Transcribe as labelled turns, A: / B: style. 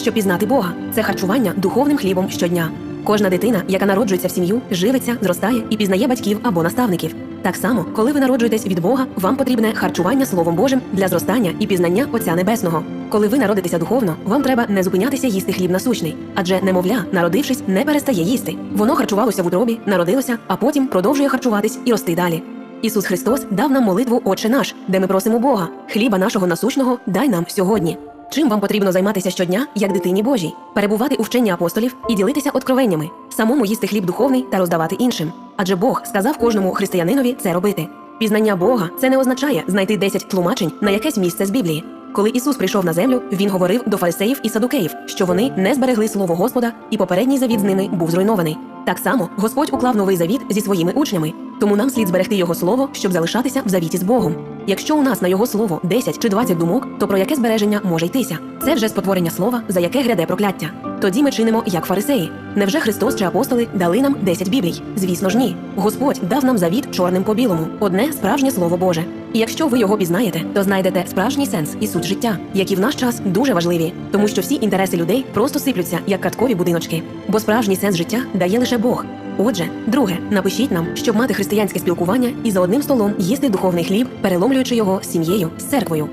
A: щоб пізнати Бога. Це харчування духовним хлібом щодня. Кожна дитина, яка народжується в сім'ю, живиться, зростає і пізнає батьків або наставників. Так само, коли ви народжуєтесь від Бога, вам потрібне харчування Словом Божим для зростання і пізнання Отця Небесного. Коли ви народитеся духовно, вам треба не зупинятися їсти хліб насущний, адже немовля, народившись, не перестає їсти. Воно харчувалося в утробі, народилося, а потім продовжує харчуватись і рости далі. Ісус Христос дав нам молитву Отче наш, де ми просимо Бога, хліба нашого насущного дай нам сьогодні. Чим вам потрібно займатися щодня, як дитині Божій, перебувати у вченні апостолів і ділитися откровеннями, самому їсти хліб духовний та роздавати іншим. Адже Бог сказав кожному християнинові це робити. Пізнання Бога це не означає знайти 10 тлумачень на якесь місце з Біблії. Коли Ісус прийшов на землю, він говорив до фарисеїв і садукеїв, що вони не зберегли слово Господа, і попередній завіт з ними був зруйнований. Так само Господь уклав новий завіт зі своїми учнями, тому нам слід зберегти його слово, щоб залишатися в завіті з Богом. Якщо у нас на його слово 10 чи 20 думок, то про яке збереження може йтися? Це вже спотворення слова, за яке гряде прокляття. Тоді ми чинимо як фарисеї. Невже Христос чи апостоли дали нам 10 біблій? Звісно ж, ні. Господь дав нам завіт чорним по білому, одне справжнє слово Боже. І якщо ви його пізнаєте, то знайдете справжній сенс і суть життя, які в наш час дуже важливі, тому що всі інтереси людей просто сиплються як каткові будиночки. Бо справжній сенс життя дає лише Бог. Отже, друге, напишіть нам, щоб мати християнське спілкування і за одним столом їсти духовний хліб, переломлюючи його з сім'єю з церквою.